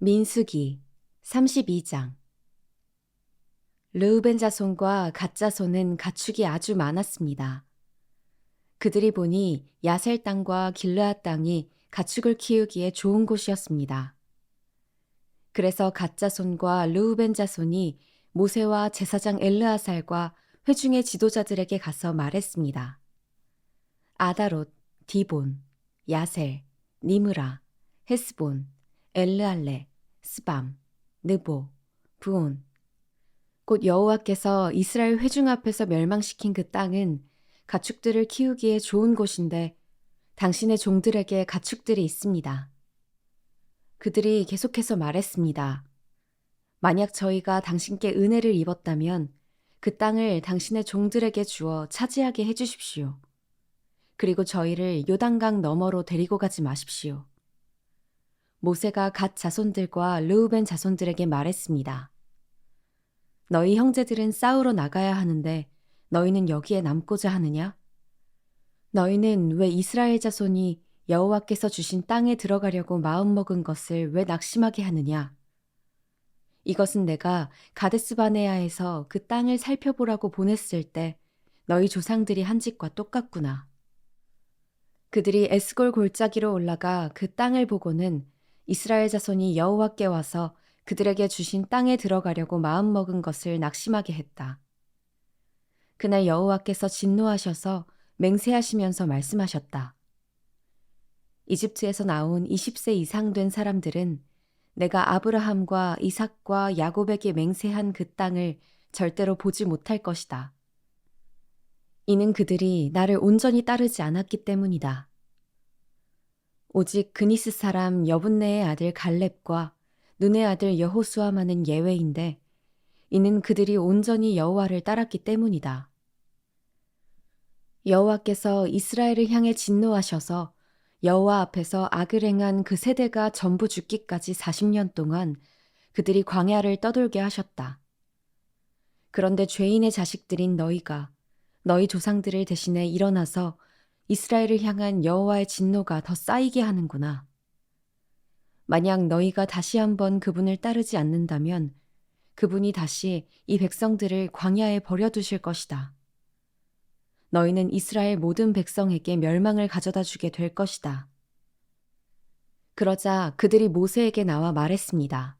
민수기 32장 르우벤 자손과 갓 자손은 가축이 아주 많았습니다. 그들이 보니 야셀 땅과 길르앗 땅이 가축을 키우기에 좋은 곳이었습니다. 그래서 갓 자손과 르우벤 자손이 모세와 제사장 엘르아살과 회중의 지도자들에게 가서 말했습니다. 아다롯, 디본, 야셀, 니므라, 헤스본, 엘르알레, 스밤, 느보, 부온. 곧 여호와께서 이스라엘 회중 앞에서 멸망시킨 그 땅은 가축들을 키우기에 좋은 곳인데 당신의 종들에게 가축들이 있습니다. 그들이 계속해서 말했습니다. 만약 저희가 당신께 은혜를 입었다면 그 땅을 당신의 종들에게 주어 차지하게 해주십시오. 그리고 저희를 요단강 너머로 데리고 가지 마십시오. 모세가 갓 자손들과 르우벤 자손들에게 말했습니다. 너희 형제들은 싸우러 나가야 하는데 너희는 여기에 남고자 하느냐? 너희는 왜 이스라엘 자손이 여호와께서 주신 땅에 들어가려고 마음먹은 것을 왜 낙심하게 하느냐? 이것은 내가 가데스 바네아에서 그 땅을 살펴보라고 보냈을 때 너희 조상들이 한 짓과 똑같구나. 그들이 에스골 골짜기로 올라가 그 땅을 보고는 이스라엘 자손이 여호와께 와서 그들에게 주신 땅에 들어가려고 마음먹은 것을 낙심하게 했다. 그날 여호와께서 진노하셔서 맹세하시면서 말씀하셨다. 이집트에서 나온 20세 이상 된 사람들은 내가 아브라함과 이삭과 야곱에게 맹세한 그 땅을 절대로 보지 못할 것이다. 이는 그들이 나를 온전히 따르지 않았기 때문이다. 오직 그니스 사람 여분네의 아들 갈렙과 눈의 아들 여호수아만은 예외인데 이는 그들이 온전히 여호와를 따랐기 때문이다. 여호와께서 이스라엘을 향해 진노하셔서 여호와 앞에서 악을 행한 그 세대가 전부 죽기까지 40년 동안 그들이 광야를 떠돌게 하셨다. 그런데 죄인의 자식들인 너희가 너희 조상들을 대신해 일어나서 이스라엘을 향한 여호와의 진노가 더 쌓이게 하는구나. 만약 너희가 다시 한번 그분을 따르지 않는다면 그분이 다시 이 백성들을 광야에 버려두실 것이다. 너희는 이스라엘 모든 백성에게 멸망을 가져다 주게 될 것이다. 그러자 그들이 모세에게 나와 말했습니다.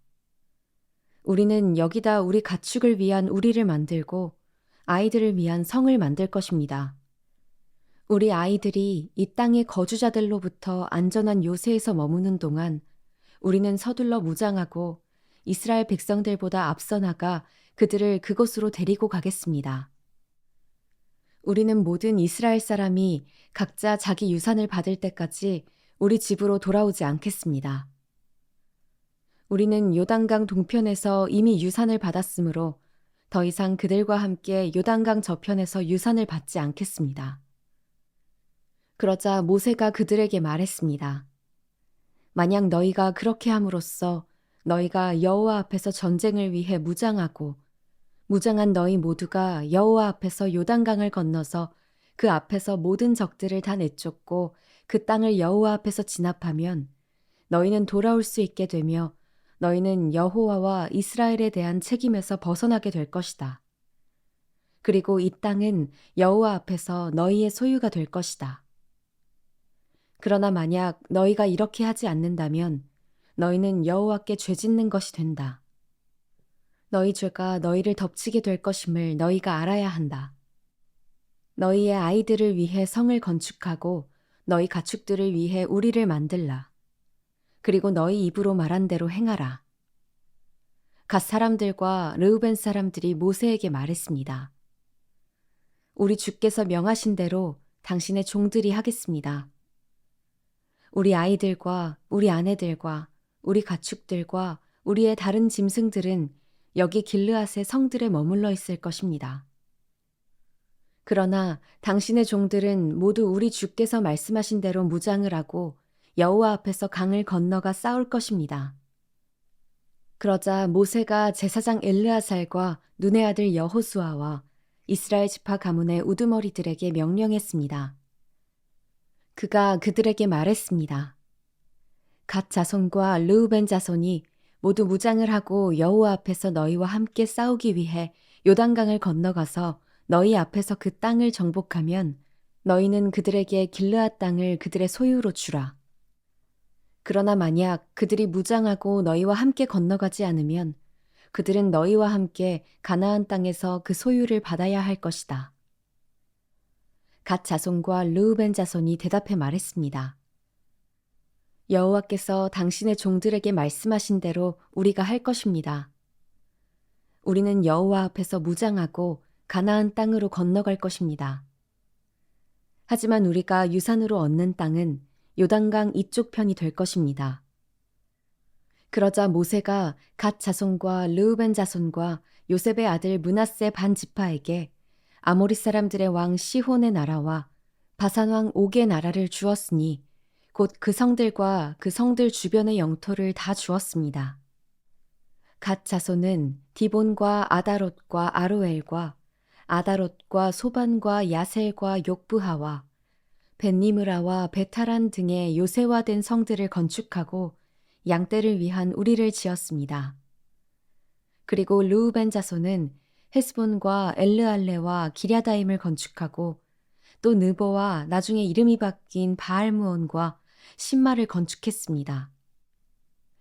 우리는 여기다 우리 가축을 위한 우리를 만들고 아이들을 위한 성을 만들 것입니다. 우리 아이들이 이 땅의 거주자들로부터 안전한 요새에서 머무는 동안 우리는 서둘러 무장하고 이스라엘 백성들보다 앞서 나가 그들을 그곳으로 데리고 가겠습니다. 우리는 모든 이스라엘 사람이 각자 자기 유산을 받을 때까지 우리 집으로 돌아오지 않겠습니다. 우리는 요단강 동편에서 이미 유산을 받았으므로 더 이상 그들과 함께 요단강 저편에서 유산을 받지 않겠습니다. 그러자 모세가 그들에게 말했습니다. 만약 너희가 그렇게 함으로써 너희가 여호와 앞에서 전쟁을 위해 무장하고 무장한 너희 모두가 여호와 앞에서 요단강을 건너서 그 앞에서 모든 적들을 다 내쫓고 그 땅을 여호와 앞에서 진압하면 너희는 돌아올 수 있게 되며 너희는 여호와와 이스라엘에 대한 책임에서 벗어나게 될 것이다. 그리고 이 땅은 여호와 앞에서 너희의 소유가 될 것이다. 그러나 만약 너희가 이렇게 하지 않는다면 너희는 여호와께 죄 짓는 것이 된다. 너희 죄가 너희를 덮치게 될 것임을 너희가 알아야 한다. 너희의 아이들을 위해 성을 건축하고 너희 가축들을 위해 우리를 만들라. 그리고 너희 입으로 말한 대로 행하라. 갓 사람들과 르우벤 사람들이 모세에게 말했습니다. 우리 주께서 명하신 대로 당신의 종들이 하겠습니다. 우리 아이들과 우리 아내들과 우리 가축들과 우리의 다른 짐승들은 여기 길르앗의 성들에 머물러 있을 것입니다. 그러나 당신의 종들은 모두 우리 주께서 말씀하신 대로 무장을 하고 여호와 앞에서 강을 건너가 싸울 것입니다. 그러자 모세가 제사장 엘르아살과 눈의 아들 여호수아와 이스라엘 지파 가문의 우두머리들에게 명령했습니다. 그가 그들에게 말했습니다. 갓 자손과 르우벤 자손이 모두 무장을 하고 여호와 앞에서 너희와 함께 싸우기 위해 요단강을 건너가서 너희 앞에서 그 땅을 정복하면 너희는 그들에게 길르앗 땅을 그들의 소유로 주라. 그러나 만약 그들이 무장하고 너희와 함께 건너가지 않으면 그들은 너희와 함께 가나안 땅에서 그 소유를 받아야 할 것이다. 갓 자손과 르우벤 자손이 대답해 말했습니다. 여호와께서 당신의 종들에게 말씀하신 대로 우리가 할 것입니다. 우리는 여호와 앞에서 무장하고 가나안 땅으로 건너갈 것입니다. 하지만 우리가 유산으로 얻는 땅은 요단강 이쪽 편이 될 것입니다. 그러자 모세가 갓 자손과 르우벤 자손과 요셉의 아들 문하세 반 지파에게 아모리 사람들의 왕 시혼의 나라와 바산 왕 옥의 나라를 주었으니 곧 그 성들과 그 성들 주변의 영토를 다 주었습니다. 갓 자손은 디본과 아다롯과 아로엘과 아다롯과 소반과 야셀과 욕부하와 벤니므라와 베타란 등의 요새화된 성들을 건축하고 양떼를 위한 우리를 지었습니다. 그리고 르우벤 자손은 헤스본과 엘르알레와 기랴다임을 건축하고 또 느보와 나중에 이름이 바뀐 바알무온과 신마를 건축했습니다.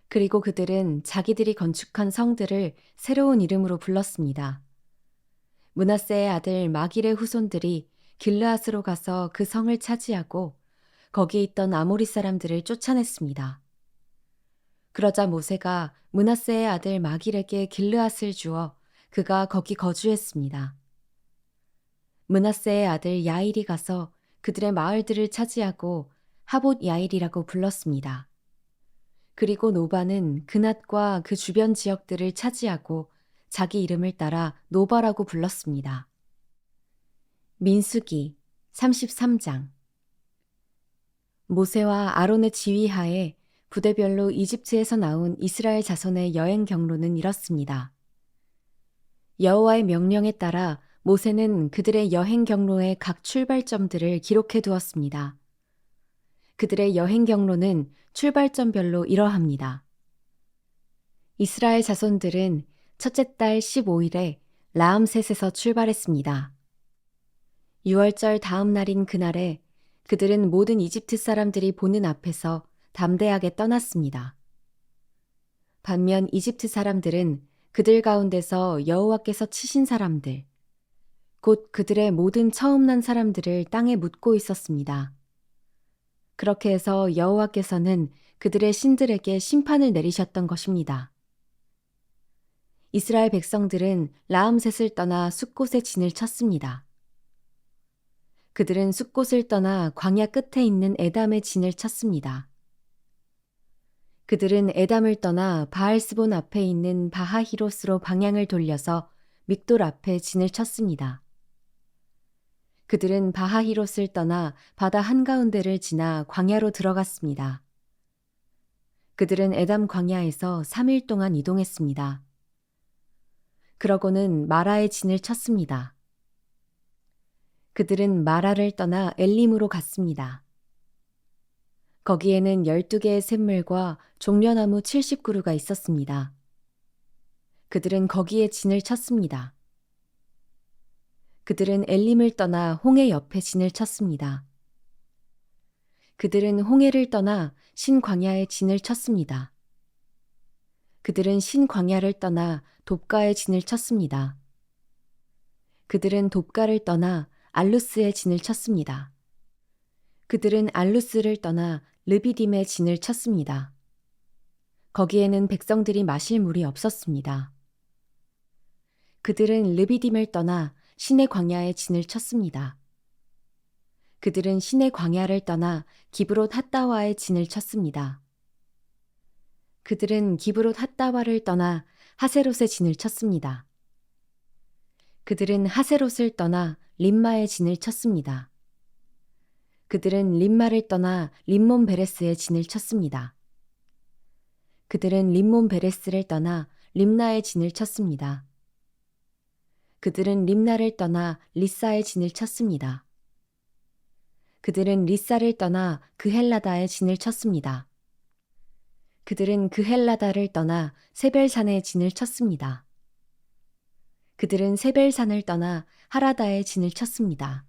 그리고 그들은 자기들이 건축한 성들을 새로운 이름으로 불렀습니다. 문하세의 아들 마길의 후손들이 길르앗으로 가서 그 성을 차지하고 거기 있던 아모리 사람들을 쫓아냈습니다. 그러자 모세가 문하세의 아들 마길에게 길르앗을 주어 그가 거기 거주했습니다. 문하세의 아들 야일이 가서 그들의 마을들을 차지하고 하봇 야일이라고 불렀습니다. 그리고 노바는 그낫과 그 주변 지역들을 차지하고 자기 이름을 따라 노바라고 불렀습니다. 민수기 33장 모세와 아론의 지휘하에 부대별로 이집트에서 나온 이스라엘 자손의 여행 경로는 이렇습니다. 여호와의 명령에 따라 모세는 그들의 여행 경로의 각 출발점들을 기록해 두었습니다. 그들의 여행 경로는 출발점별로 이러합니다. 이스라엘 자손들은 첫째 달 15일에 라암셋에서 출발했습니다. 6월절 다음 날인 그날에 그들은 모든 이집트 사람들이 보는 앞에서 담대하게 떠났습니다. 반면 이집트 사람들은 그들 가운데서 여호와께서 치신 사람들, 곧 그들의 모든 처음 난 사람들을 땅에 묻고 있었습니다. 그렇게 해서 여호와께서는 그들의 신들에게 심판을 내리셨던 것입니다. 이스라엘 백성들은 라암셋을 떠나 숲곳에 진을 쳤습니다. 그들은 숲곳을 떠나 광야 끝에 있는 에담의 진을 쳤습니다. 그들은 에담을 떠나 바알스본 앞에 있는 바하히로스로 방향을 돌려서 믹돌 앞에 진을 쳤습니다. 그들은 바하히롯을 떠나 바다 한가운데를 지나 광야로 들어갔습니다. 그들은 에담 광야에서 3일 동안 이동했습니다. 그러고는 마라의 진을 쳤습니다. 그들은 마라를 떠나 엘림으로 갔습니다. 거기에는 12개의 샘물과 종려나무 70그루가 있었습니다. 그들은 거기에 진을 쳤습니다. 그들은 엘림을 떠나 홍해 옆에 진을 쳤습니다. 그들은 홍해를 떠나 신광야에 진을 쳤습니다. 그들은 신광야를 떠나 돕가에 진을 쳤습니다. 그들은 돕가를 떠나 알루스의 진을 쳤습니다. 그들은 알루스를 떠나 르비딤의 진을 쳤습니다. 거기에는 백성들이 마실 물이 없었습니다. 그들은 르비딤을 떠나 신의 광야에 진을 쳤습니다. 그들은 신의 광야를 떠나 기브롯 핫다와의 진을 쳤습니다. 그들은 기브롯 핫다와를 떠나 하세롯의 진을 쳤습니다. 그들은 하세롯을 떠나 림마의 진을 쳤습니다. 그들은 림마를 떠나 림몬 베레스의 진을 쳤습니다. 그들은 림몬 베레스를 떠나 림나의 진을 쳤습니다. 그들은 림나를 떠나 리사의 진을 쳤습니다. 그들은 리사를 떠나 그헬라다의 진을 쳤습니다. 그들은 그 헬라다를 떠나 세벨산에 진을 쳤습니다. 그들은 세벨산을 떠나 하라다에 진을 쳤습니다.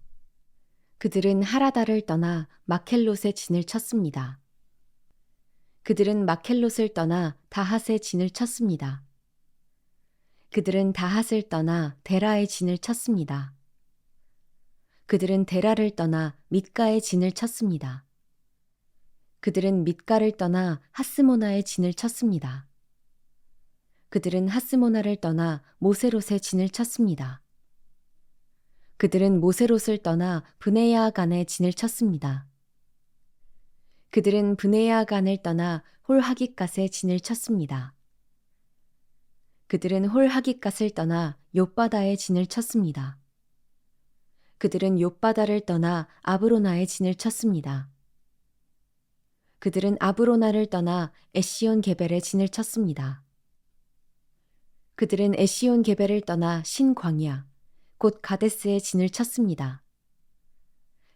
그들은 하라다를 떠나 마켈롯에 진을 쳤습니다. 그들은 마켈롯을 떠나 다핫에 진을 쳤습니다. 그들은 다핫을 떠나 데라에 진을 쳤습니다. 그들은 데라를 떠나 밑가에 진을 쳤습니다. 그들은 밑가를 떠나 하스모나에 진을 쳤습니다. 그들은 하스모나를 떠나 모세롯에 진을 쳤습니다. 그들은 모세롯을 떠나 브네야간에 진을 쳤습니다. 그들은 브네야간을 떠나 홀하깃갓에 진을 쳤습니다. 그들은 홀하깃갓을 떠나 욥바다에 진을 쳤습니다. 그들은 욥바다를 떠나 아브로나에 진을 쳤습니다. 그들은 아브로나를 떠나 에시온 게벨에 진을 쳤습니다. 그들은 에시온 게벨을 떠나 신광야, 곧 가데스에 진을 쳤습니다.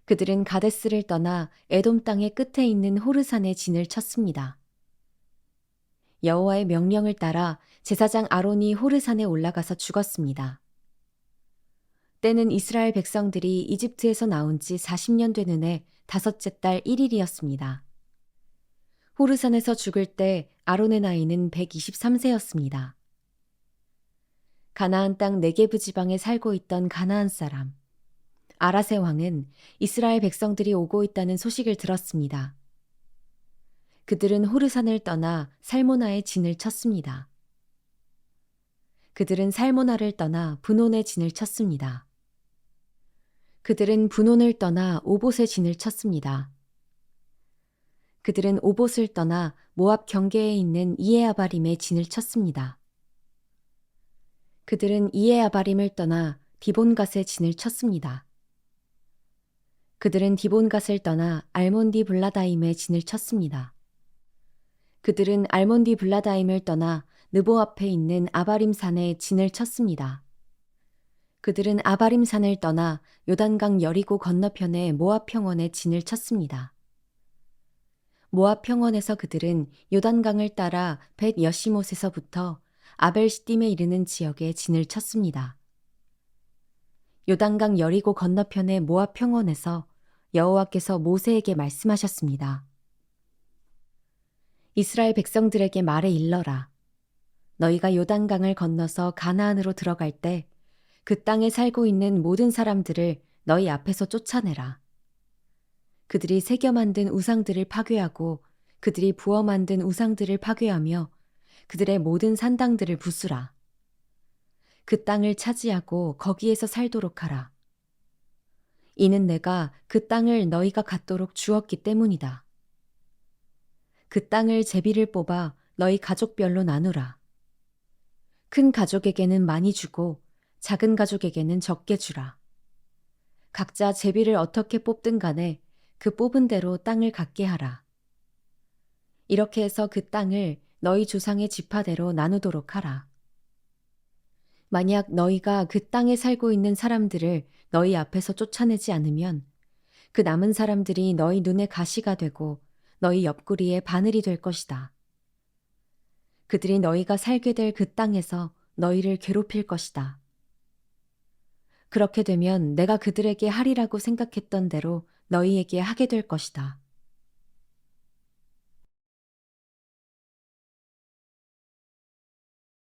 그들은 가데스를 떠나 에돔 땅의 끝에 있는 호르산에 진을 쳤습니다. 여호와의 명령을 따라 제사장 아론이 호르산에 올라가서 죽었습니다. 때는 이스라엘 백성들이 이집트에서 나온 지 40년 되는 해 다섯째 달 1일이었습니다. 호르산에서 죽을 때 아론의 나이는 123세였습니다. 가나안 땅 네게브 지방에 살고 있던 가나안 사람 아라세 왕은 이스라엘 백성들이 오고 있다는 소식을 들었습니다. 그들은 호르산을 떠나 살모나의 진을 쳤습니다. 그들은 살모나를 떠나 분온의 진을 쳤습니다. 그들은 분온을 떠나 오봇의 진을 쳤습니다. 그들은 오봇을 떠나 모압 경계에 있는 이에아바림의 진을 쳤습니다. 그들은 이에아바림을 떠나 디본갓의 진을 쳤습니다. 그들은 디본갓을 떠나 알몬디 블라다임의 진을 쳤습니다. 그들은 알몬디 블라다임을 떠나 느보 앞에 있는 아바림 산에 진을 쳤습니다. 그들은 아바림 산을 떠나 요단강 여리고 건너편의 모압 평원에 진을 쳤습니다. 모압 평원에서 그들은 요단강을 따라 벳 여시못에서부터 아벨시딤에 이르는 지역에 진을 쳤습니다. 요단강 여리고 건너편의 모압 평원에서 여호와께서 모세에게 말씀하셨습니다. 이스라엘 백성들에게 말해 일러라. 너희가 요단강을 건너서 가나안으로 들어갈 때 그 땅에 살고 있는 모든 사람들을 너희 앞에서 쫓아내라. 그들이 새겨 만든 우상들을 파괴하고 그들이 부어 만든 우상들을 파괴하며 그들의 모든 산당들을 부수라. 그 땅을 차지하고 거기에서 살도록 하라. 이는 내가 그 땅을 너희가 갖도록 주었기 때문이다. 그 땅을 제비를 뽑아 너희 가족별로 나누라. 큰 가족에게는 많이 주고 작은 가족에게는 적게 주라. 각자 제비를 어떻게 뽑든 간에 그 뽑은 대로 땅을 갖게 하라. 이렇게 해서 그 땅을 너희 조상의 지파대로 나누도록 하라. 만약 너희가 그 땅에 살고 있는 사람들을 너희 앞에서 쫓아내지 않으면 그 남은 사람들이 너희 눈에 가시가 되고 너희 옆구리에 바늘이 될 것이다. 그들이 너희가 살게 될 그 땅에서 너희를 괴롭힐 것이다. 그렇게 되면 내가 그들에게 하리라고 생각했던 대로 너희에게 하게 될 것이다.